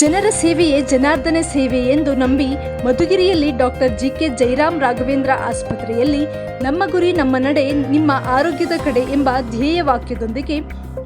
ಜನರ ಸೇವೆಯೇ ಜನಾರ್ದನ ಸೇವೆ ಎಂದು ನಂಬಿ ಮಧುಗಿರಿಯಲ್ಲಿ doctor G K Jairam Raghavendra ಆಸ್ಪತ್ರೆಯಲ್ಲಿ ನಮ್ಮ ಗುರಿ, ನಮ್ಮ ನಡೆ, ನಿಮ್ಮ ಆರೋಗ್ಯದ ಕಡೆ ಎಂಬ ಧ್ಯೇಯ ವಾಕ್ಯದೊಂದಿಗೆ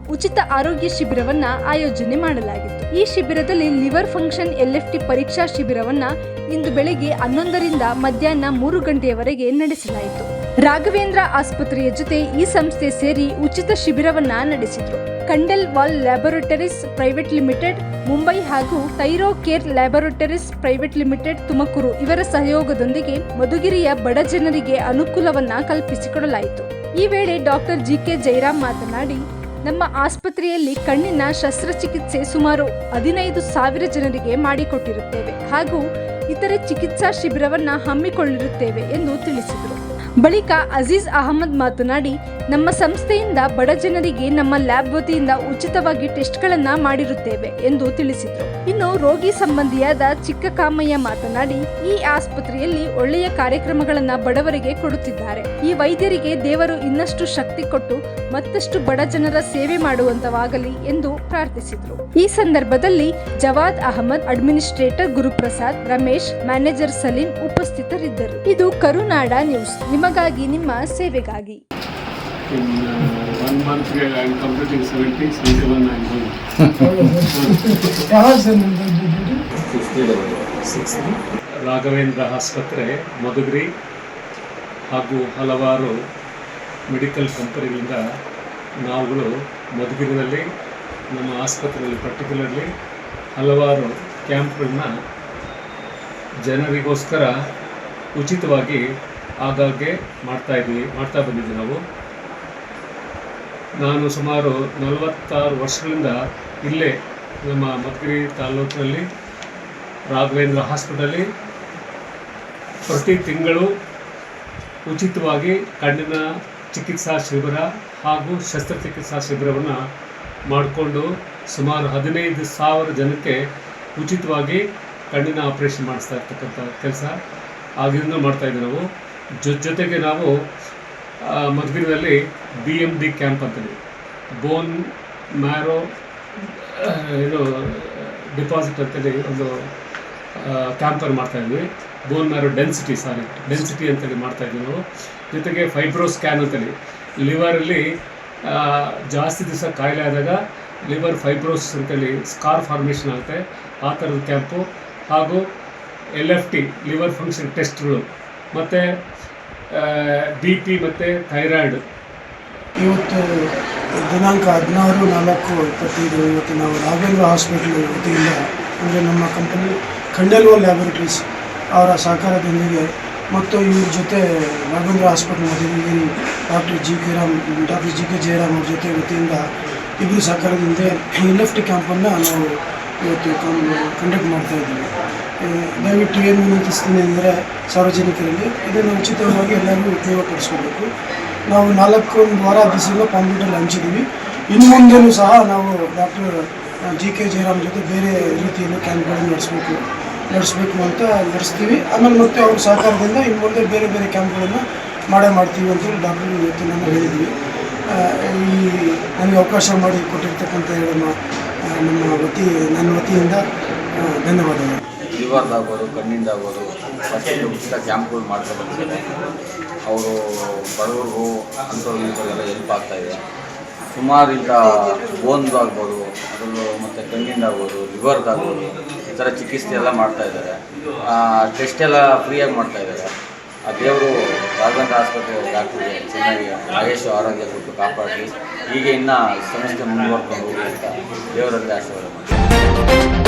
ಉಚಿತ ಆರೋಗ್ಯ ಶಿಬಿರವನ್ನ ಆಯೋಜನೆ ಮಾಡಲಾಗಿತ್ತು. ಈ ಶಿಬಿರದಲ್ಲಿ ಲಿವರ್ ಫಂಕ್ಷನ್ ಎಲ್ಎಫ್ಟಿ ಪರೀಕ್ಷಾ ಶಿಬಿರವನ್ನ ಇಂದು ಬೆಳಗ್ಗೆ ಹನ್ನೊಂದರಿಂದ ಮಧ್ಯಾಹ್ನ ಮೂರು ಗಂಟೆಯವರೆಗೆ ನಡೆಸಲಾಯಿತು. ರಾಘವೇಂದ್ರ ಆಸ್ಪತ್ರೆಯ ಜೊತೆ ಈ ಸಂಸ್ಥೆ ಸೇರಿ ಉಚಿತ ಶಿಬಿರವನ್ನ ನಡೆಸಿದ್ರು. Khandelwal laboratories private limited, Mumbai ಹಾಗೂ Thyrocare laboratories private limited, Tumakuru ಇವರ ಸಹಯೋಗದೊಂದಿಗೆ ಮಧುಗಿರಿಯ ಬಡ ಜನರಿಗೆ ಅನುಕೂಲವನ್ನ ಕಲ್ಪಿಸಿಕೊಡಲಾಯಿತು. ಈ ವೇಳೆ ಡಾಕ್ಟರ್ ಜಿ ಕೆ ಜೈರಾಮ್ ಮಾತನಾಡಿ, ನಮ್ಮ ಆಸ್ಪತ್ರೆಯಲ್ಲಿ ಕಣ್ಣಿನ ಶಸ್ತ್ರಚಿಕಿತ್ಸೆ ಸುಮಾರು ಹದಿನೈದು ಸಾವಿರ ಜನರಿಗೆ ಮಾಡಿಕೊಟ್ಟಿರುತ್ತೇವೆ ಹಾಗೂ ಇತರೆ ಚಿಕಿತ್ಸಾ ಶಿಬಿರವನ್ನ ಹಮ್ಮಿಕೊಳ್ಳಿರುತ್ತೇವೆ ಎಂದು ತಿಳಿಸಿದರು. ಬಳಿಕ ಅಜೀಜ್ ಅಹಮದ್ ಮಾತನಾಡಿ, ನಮ್ಮ ಸಂಸ್ಥೆಯಿಂದ ಬಡ ಜನರಿಗೆ ನಮ್ಮ ಲ್ಯಾಬ್ ವತಿಯಿಂದ ಉಚಿತವಾಗಿ ಟೆಸ್ಟ್ಗಳನ್ನ ಮಾಡಿರುತ್ತೇವೆ ಎಂದು ತಿಳಿಸಿದರು. ಇನ್ನು ರೋಗಿ ಸಂಬಂಧಿಯಾದ ಚಿಕ್ಕ ಕಾಮಯ್ಯ ಮಾತನಾಡಿ, ಈ ಆಸ್ಪತ್ರೆಯಲ್ಲಿ ಒಳ್ಳೆಯ ಕಾರ್ಯಕ್ರಮಗಳನ್ನು ಬಡವರಿಗೆ ಕೊಡುತ್ತಿದ್ದಾರೆ. ಈ ವೈದ್ಯರಿಗೆ ದೇವರು ಇನ್ನಷ್ಟು ಶಕ್ತಿ ಕೊಟ್ಟು ಮತ್ತಷ್ಟು ಬಡ ಜನರ ಸೇವೆ ಮಾಡುವಂತವಾಗಲಿ ಎಂದು ಪ್ರಾರ್ಥಿಸಿದರು. ಈ ಸಂದರ್ಭದಲ್ಲಿ ಜವಾದ್ ಅಹಮದ್, ಅಡ್ಮಿನಿಸ್ಟ್ರೇಟರ್ ಗುರುಪ್ರಸಾದ್, ರಮೇಶ್, ಮ್ಯಾನೇಜರ್ ಸಲೀಂ ಉಪಸ್ಥಿತರಿದ್ದರು. ಇದು ಕರುನಾಡ ನ್ಯೂಸ್. ನಿಮಗಾಗಿ ನಿಮ್ಮ ಸೇವೆಗಾಗಿ. Uh, one month, we are, I am completing 70, 71 I am going. ಯಾವಾಗ ಸರ್ ರಾಘವೇಂದ್ರ ಆಸ್ಪತ್ರೆ ಮಧುಗಿರಿ ಹಾಗೂ ಹಲವಾರು ಮೆಡಿಕಲ್ ಕಂಪನಿಗಳಿಂದ ನಾವುಗಳು ಮಧುಗಿರಿನಲ್ಲಿ ನಮ್ಮ ಆಸ್ಪತ್ರೆಯಲ್ಲಿ ಪರ್ಟಿಕ್ಯುಲರ್ಲಿ ಹಲವಾರು ಕ್ಯಾಂಪ್ಗಳನ್ನ ಜನರಿಗೋಸ್ಕರ ಉಚಿತವಾಗಿ ಆಗಾಗ್ಗೆ ಮಾಡ್ತಾ ಇದ್ದೀವಿ ಮಾಡ್ತಾ ಬಂದಿದ್ದೀವಿ ನಾವು. ನಾನು ಸುಮಾರು ನಲವತ್ತಾರು ವರ್ಷಗಳಿಂದ ಇಲ್ಲೇ ನಮ್ಮ ಮಧುಗಿರಿ ತಾಲೂಕಿನಲ್ಲಿ, ರಾಘವೇಂದ್ರ ಹಾಸ್ಪಿಟಲಿ ಪ್ರತಿ ತಿಂಗಳು ಉಚಿತವಾಗಿ ಕಣ್ಣಿನ ಚಿಕಿತ್ಸಾ ಶಿಬಿರ ಹಾಗೂ ಶಸ್ತ್ರಚಿಕಿತ್ಸಾ ಶಿಬಿರವನ್ನು ಮಾಡಿಕೊಂಡು ಸುಮಾರು ಹದಿನೈದು ಸಾವಿರ ಜನಕ್ಕೆ ಉಚಿತವಾಗಿ ಕಣ್ಣಿನ ಆಪರೇಷನ್ ಮಾಡಿಸ್ತಾ ಇರ್ತಕ್ಕಂಥ ಕೆಲಸ ಆಗಿಂದ ಮಾಡ್ತಾ ಇದ್ದೀವಿ ನಾವು. ಜೊತೆಗೆ ನಾವು ಮಧುಗಿರಿನಲ್ಲಿ ಬಿ ಎಂ ಡಿ ಕ್ಯಾಂಪ್ ಅಂತೀವಿ ಬೋನ್ ಮ್ಯಾರೋ ಇದು ಡಿಪಾಸಿಟ್ ಅಂತೇಳಿ ಒಂದು ಕ್ಯಾಂಪರ್ ಮಾಡ್ತಾ ಇದ್ವಿ. Bone marrow density sorry density ಅಂತೇಳಿ ಮಾಡ್ತಾ ಇದ್ವಿ ನಾವು. ಜೊತೆಗೆ ಫೈಬ್ರೋ ಸ್ಕ್ಯಾನ್ ಅಂತೇಳಿ ಲಿವರಲ್ಲಿ ಜಾಸ್ತಿ ದಿವಸ ಕಾಯಿಲೆ ಆದಾಗ ಲಿವರ್ ಫೈಬ್ರೋಸ್ ಅಂತೇಳಿ ಸ್ಕಾರ್ ಫಾರ್ಮೇಷನ್ ಆಗುತ್ತೆ. ಆ ಥರದ ಕ್ಯಾಂಪು ಹಾಗೂ L F T liver function ಟೆಸ್ಟ್ಗಳು ಮತ್ತು ಬಿ ಪಿ ಮತ್ತು ಥೈರಾಯ್ಡ್. ಇವತ್ತು ದಿನಾಂಕ ಹದಿನಾರು, ನಾಲ್ಕು, ಇಪ್ಪತ್ತೈದು, ಇವತ್ತು ನಾವು ರಾಘವೇಂದ್ರ ಹಾಸ್ಪಿಟಲ್ ವತಿಯಿಂದ ಅಂದರೆ ನಮ್ಮ ಕಂಪನಿ ಖಂಡೆಲ್ವ ಲ್ಯಾಬೊರೇಟರೀಸ್ ಅವರ ಸಹಕಾರದೊಂದಿಗೆ ಮತ್ತು ಇವ್ರ ಜೊತೆ ರಾಘವೇಂದ್ರ ಹಾಸ್ಪಿಟಲ್ ವತಿಯಿಂದ doctor G K Ram, doctor G K Jayaram ಅವ್ರ ಜೊತೆ ವತಿಯಿಂದ ಇಬ್ಬರು ಸಹಕಾರದಿಂದ ಎಲ್ ಎಫ್ ಟಿ ಕ್ಯಾಂಪನ್ನು ನಾವು ಇವತ್ತು ಕಂಡಕ್ಟ್ ಮಾಡ್ತಾ ದಯವಿಟ್ಟು ಏನು ವಿನಂತಿಸ್ತೀನಿ ಅಂದರೆ ಸಾರ್ವಜನಿಕರಲ್ಲಿ, ಇದನ್ನು ಉಚಿತವಾಗಿ ಎಲ್ಲರಿಗೂ ಉಪಯೋಗಪಡಿಸ್ಕೋಬೇಕು. ನಾವು ನಾಲ್ಕು ಒಂದು ವಾರ ದಿವಸದಿಂದ ಪಾಂಪ್ಲೆಟಲ್ಲಿ ಹಂಚಿದ್ದೀವಿ ಇನ್ನು ಮುಂದೆನೂ ಸಹ ನಾವು ಡಾಕ್ಟರ್ ಜಿ ಕೆ ಜಯರಾಮ್ ಜೊತೆ ಬೇರೆ ರೀತಿಯಲ್ಲಿ ಕ್ಯಾಂಪ್ಗಳನ್ನು ನಡೆಸಬೇಕು ನಡೆಸಬೇಕು ಅಂತ ನಡೆಸ್ತೀವಿ. ಆಮೇಲೆ ಮತ್ತೆ ಅವ್ರ ಸಹಕಾರದಿಂದ ಇನ್ನು ಮುಂದೆ ಬೇರೆ ಬೇರೆ ಕ್ಯಾಂಪ್ಗಳನ್ನು ಮಾಡೇ ಮಾಡ್ತೀವಿ ಅಂತೇಳಿ ಡಾಕ್ಟರ್ ಇವತ್ತು ನಾನು ಹೇಳಿದ್ದೀವಿ. ಈ ನನಗೆ ಅವಕಾಶ ಮಾಡಿ ಕೊಟ್ಟಿರ್ತಕ್ಕಂಥ ನಮ್ಮ ವತಿ, ನನ್ನ ವತಿಯಿಂದ ಧನ್ಯವಾದಗಳು. ಲಿವರ್ದಾಗ್ಬೋದು ಕಣ್ಣಿಂದಾಗ್ಬೋದು ಫಸ್ಟ್ ಉಚಿತ ಕ್ಯಾಂಪ್ಗಳು ಮಾಡ್ಕೊಂಡು ಬಂದಿದ್ದಾರೆ. ಅವರು ಬಡವರು ಅಂಥವ್ರಿಗೆಲ್ಲ ಹೆಲ್ಪ್ ಆಗ್ತಾಯಿದೆ ಸುಮಾರು ಇಂಥ ಬೋನ್ದಾಗ್ಬೋದು ಅದರಲ್ಲೂ ಮತ್ತು ಕಣ್ಣಿಂದಾಗ್ಬೋದು ಲಿವರ್ದಾಗ್ಬೋದು ಈ ಥರ ಚಿಕಿತ್ಸೆ ಎಲ್ಲ ಮಾಡ್ತಾ ಇದ್ದಾರೆ. ಟೆಸ್ಟ್ ಎಲ್ಲ ಫ್ರೀಯಾಗಿ ಮಾಡ್ತಾ ಇದ್ದಾರೆ. ಆ ದೇವರು ರಾಘವೇಂದ್ರ ಆಸ್ಪತ್ರೆ ಡಾಕ್ಟ್ರಿಗೆ ಚೆನ್ನಾಗಿ ಆಯುಷ್ ಆರೋಗ್ಯ ಕೊಟ್ಟು ಕಾಪಾಡಲಿ ಹೀಗೆ ಇನ್ನೂ ಸಂಸ್ಥೆ ಮುಂದುವರ್ಕೊಂಡು ಹೋಗಿ ಅಂತ ದೇವರಲ್ಲಿ ಆಶೀರ್ವಾದ ಮಾಡ್ತೀನಿ.